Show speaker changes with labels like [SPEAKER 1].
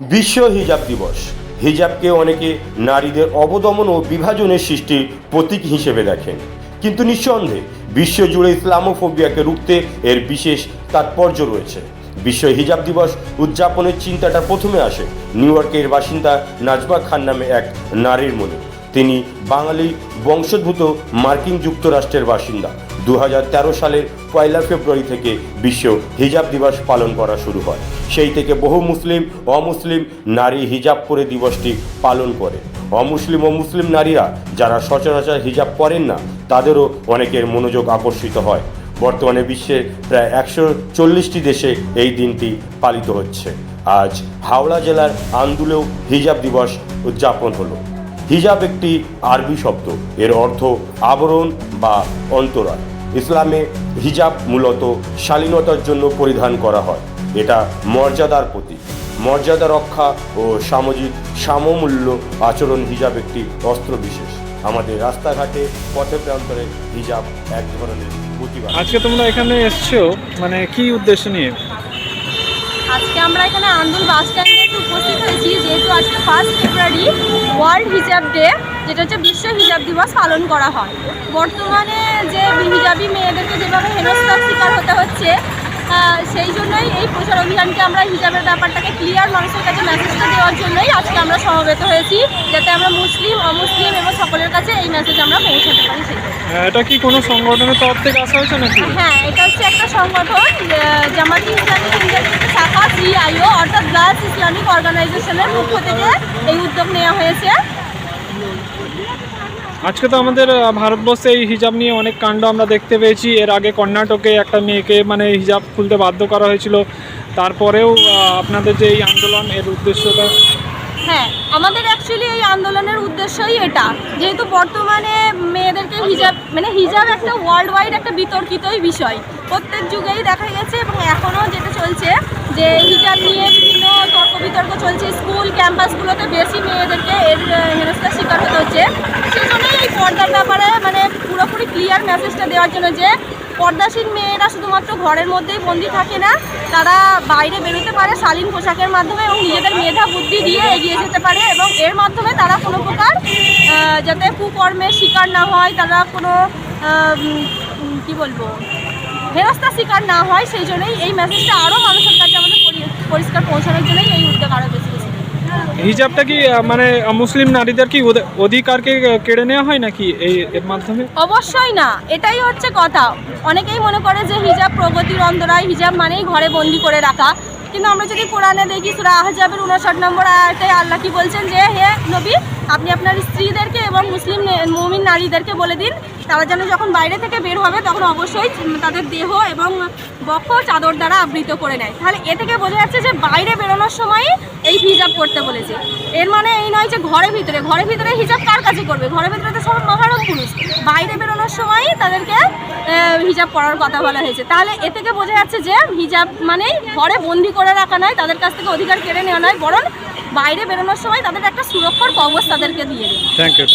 [SPEAKER 1] বিশ্ব হিজাব দিবস। হিজাবকে অনেকে নারীদের অবদমন ও বিভাজনের সৃষ্টির প্রতীক হিসেবে দেখেন। কিন্তু নিঃসন্দেহে বিশ্বজুড়ে ইসলামোফোবিয়াকে রুখতে এর বিশেষ তাৎপর্য রয়েছে। বিশ্ব হিজাব দিবস উদযাপনের চিন্তাটা প্রথমে আসে নিউ ইয়র্কের বাসিন্দা নাজমা খান নামে এক নারীর মনে। তিনি বাঙালি বংশোদ্ভূত মার্কিন যুক্তরাষ্ট্রের বাসিন্দা। দু হাজার তেরো সালের পয়লা ফেব্রুয়ারি থেকে বিশ্ব হিজাব দিবস পালন করা শুরু হয়। সেই থেকে বহু মুসলিম অমুসলিম নারী হিজাব পরে দিবসটি পালন করে। অমুসলিম ও মুসলিম নারীরা যারা সচরাচর হিজাব পরেন না, তাদেরও অনেকের মনোযোগ আকর্ষিত হয়। বর্তমানে বিশ্বের প্রায় একশো চল্লিশটি দেশে এই দিনটি পালিত হচ্ছে। আজ হাওড়া জেলার আন্দুলেও হিজাব দিবস উদযাপন হলো। হিজাব একটি আরবি শব্দ। এর অর্থ আবরণ বা অন্তরাল। ইসলামে হিজাব মূলত শালীনতার জন্য পরিধান করা হয়। এটা মর্যাদার প্রতীক। মর্যাদা রক্ষা ও সামাজিক সামমূল্য আচরণ হিজাব একটি অস্ত্র বিশেষ। আমাদের রাস্তাঘাটে পথে প্রান্তরে হিজাব এক ধরনের প্রতিবাদ।
[SPEAKER 2] আজকে তোমরা এখানে এসছো মানে কি উদ্দেশ্য নিয়ে?
[SPEAKER 3] আজকে আমরা এখানে আন্দুল বাস স্ট্যান্ডে একটু উপস্থিত আজকে first February world hijab day যেটা হচ্ছে বিশ্ব হিজাব দিবস পালন করা হয় বর্তমানে যে হিজাবি মেয়েদেরকে যেভাবে হেনস্থার শিকার হতে হচ্ছে সেই জন্যই এই প্রচার অভিযানকে আমরা হিজাবের ব্যাপারটাকে ক্লিয়ার মানুষের কাছে মেসেজটা দেওয়ার জন্যই আজকে আমরা সমবেত হয়েছি যাতে আমরা মুসলিম অমুসলিম এবং সকলের কাছে এই মেসেজ আমরা পৌঁছাতে পারি জন্য।
[SPEAKER 2] এটা কি কোনো সংগঠনের তরফ থেকে আসা হয়েছে নাকি
[SPEAKER 3] হ্যাঁ এটা হচ্ছে একটা সংগঠন গার্লস ইসলামিক অর্গানাইজেশনের পক্ষ থেকে এই উদ্যোগ নেওয়া হয়েছে।
[SPEAKER 2] আজকে তো আমাদের ভারতবর্ষে এই হিজাব নিয়ে অনেক কাণ্ড আমরা দেখতে পেয়েছি। এর আগে কর্ণাটকে একটা মেয়েকে মানে হিজাব খুলতে বাধ্য করা হয়েছিল। তারপরেও আপনাদের যে এই আন্দোলন এর উদ্দেশ্যটা?
[SPEAKER 3] হ্যাঁ আমাদের অ্যাকচুয়ালি এই আন্দোলনের উদ্দেশ্যই এটা। যেহেতু বর্তমানে মেয়েদেরকে হিজাব মানে হিজাব একটা ওয়ার্ল্ড ওয়াইড একটা বিতর্কিতই বিষয়। প্রত্যেক যুগেই দেখা গেছে এবং এখনও যেটা চলছে যে হিজাব নিয়ে বিভিন্ন তর্ক বিতর্ক চলছে। স্কুল, ক্যাম্পাসগুলোতে বেশি মেয়েদেরকে এর হেনস্থার শিকার হতে হচ্ছে। সেই জন্যই এই পর্দার ব্যাপারে মানে পুরোপুরি ক্লিয়ার মেসেজটা দেওয়ার জন্য যে পর্দাসীন মেয়েরা শুধুমাত্র ঘরের মধ্যেই বন্দি থাকে না, তারা বাইরে বেরোতে পারে শালীন পোশাকের মাধ্যমে এবং নিজেদের মেধা, বুদ্ধি দিয়ে এগিয়ে যেতে পারে এবং এর মাধ্যমে তারা কোনো প্রকার যাতে কুকর্মের শিকার না হয়, তারা কোনো কি বলব, হেনস্থার শিকার না হয়, সেই জন্যই এই মেসেজটা আরও মানুষের কাছে পরিষ্কার পৌঁছানোর জন্যই এই উদ্যোগ আরও বেশি বেশি
[SPEAKER 2] হিজাবটা কি মানে মুসলিম নারীদের কি অধিকারকে কেড়ে নেওয়া হয় নাকি এই এর মাধ্যমে?
[SPEAKER 3] অবশ্যই না এটাই হচ্ছে কথা। অনেকেই মনে করে যে হিজাব প্রগতির অন্তরায় হিজাব মানেই ঘরে বন্দি করে রাখা। কিন্তু আমরা যদি কোরআনে দেখি সুরা আহজাবের উনষাট নম্বর আয়াতে আল্লাহ কি বলছেন যে, হে নবী, আপনি আপনার স্ত্রীদেরকে এবং মুসলিম মুমিন নারীদেরকে বলে দিন। তারা যেন যখন বাইরে থেকে বের হবে, তখন অবশ্যই তাদের দেহ এবং বক্ষ চাদর দ্বারা আবৃত করে নেয়। তাহলে এ থেকে বোঝা যাচ্ছে যে, বাইরে বেরোনোর সময় এই হিজাব করতে বলেছে। এর মানে এই নয় যে, ঘরের ভিতরে ঘরের ভিতরে হিজাব কার কাছে করবে? ঘরের ভিতরে তো সব মহারম পুরুষ। বাইরে বেরোনোর সময় তাদেরকে হিজাব পরার কথা বলা হয়েছে। তাহলে এ থেকে বোঝা যাচ্ছে যে, হিজাব মানে ঘরে বন্দি করে রাখা নয় তাদের কাছ থেকে অধিকার কেড়ে নেওয়া নয়, বরং বাইরে বেরোনোর সময় তাদের একটা সুরক্ষার কবচ তাদেরকে দিয়ে দেবে
[SPEAKER 2] থ্যাংক ইউ